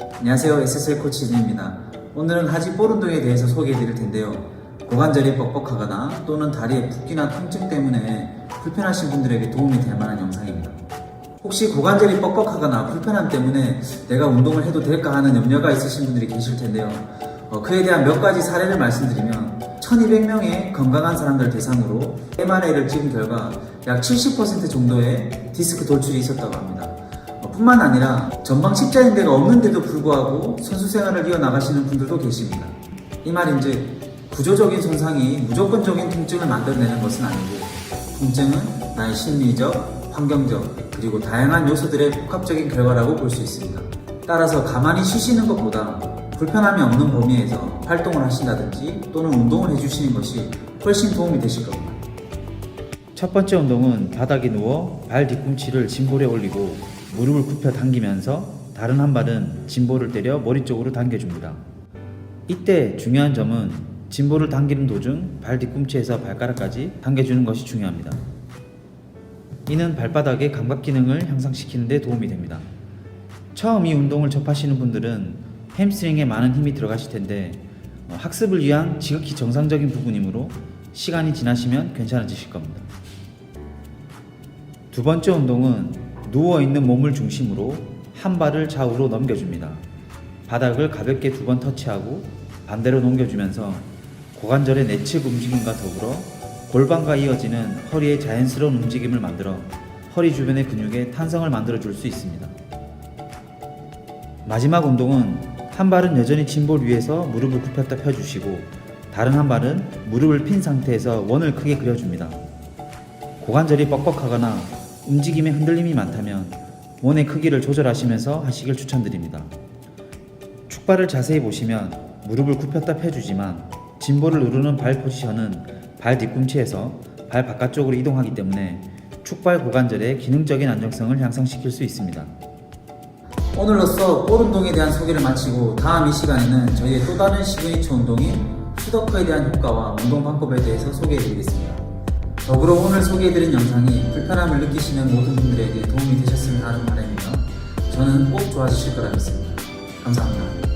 안녕하세요. SSL 코치 진입니다. 오늘은 하지 볼 운동에 대해서 소개해 드릴 텐데요. 고관절이 뻑뻑하거나 또는 다리에 붓기나 통증 때문에 불편하신 분들에게 도움이 될 만한 영상입니다. 혹시 고관절이 뻑뻑하거나 불편함 때문에 내가 운동을 해도 될까 하는 염려가 있으신 분들이 계실 텐데요. 어, 그에 대한 몇 가지 사례를 말씀드리면 1200명의 건강한 사람들 대상으로 MRI를 찍은 결과 약 70% 정도의 디스크 돌출이 있었다고 합니다. 어, 뿐만 아니라 전방 십자인대가 없는데도 불구하고 선수 생활을 이어나가시는 분들도 계십니다. 이 말인즉 구조적인 손상이 무조건적인 통증을 만들어내는 것은 아니고 통증은 나의 심리적, 환경적, 그리고 다양한 요소들의 복합적인 결과라고 볼 수 있습니다. 따라서 가만히 쉬시는 것보다 불편함이 없는 범위에서 활동을 하신다든지 또는 운동을 해주시는 것이 훨씬 도움이 되실 겁니다. 첫 번째 운동은 바닥에 누워 발 뒤꿈치를 짐볼에 올리고 무릎을 굽혀 당기면서 다른 한 발은 짐볼을 때려 머리 쪽으로 당겨줍니다. 이때 중요한 점은 짐볼을 당기는 도중 발 뒤꿈치에서 발가락까지 당겨주는 것이 중요합니다. 이는 발바닥의 감각 기능을 향상시키는 데 도움이 됩니다. 처음 이 운동을 접하시는 분들은 햄스트링에 많은 힘이 들어가실 텐데 어, 학습을 위한 지극히 정상적인 부분이므로 시간이 지나시면 괜찮아지실 겁니다. 두 번째 운동은 누워 있는 몸을 중심으로 한 발을 좌우로 넘겨줍니다. 바닥을 가볍게 두 번 터치하고 반대로 넘겨주면서 고관절의 내측 움직임과 더불어 골반과 이어지는 허리의 자연스러운 움직임을 만들어 허리 주변의 근육에 탄성을 만들어 줄 수 있습니다. 마지막 운동은 한 발은 여전히 짐볼 위에서 무릎을 굽혔다 펴주시고 다른 한 발은 무릎을 핀 상태에서 원을 크게 그려줍니다. 고관절이 뻑뻑하거나 움직임에 흔들림이 많다면 원의 크기를 조절하시면서 하시길 추천드립니다. 축발을 자세히 보시면 무릎을 굽혔다 펴주지만 짐볼을 누르는 발 포지션은 발 뒤꿈치에서 발 바깥쪽으로 이동하기 때문에 축발 고관절의 기능적인 안정성을 향상시킬 수 있습니다. 오늘로써 볼 운동에 대한 소개를 마치고 다음 이 시간에는 저희의 또 다른 시그니처 운동인 푸더커에 대한 효과와 운동 방법에 대해서 소개해 드리겠습니다. 더불어 오늘 소개해드린 영상이 불편함을 느끼시는 모든 분들에게 도움이 되셨으면 하는 바람이며 저는 꼭 좋아지실 거라 믿습니다. 감사합니다.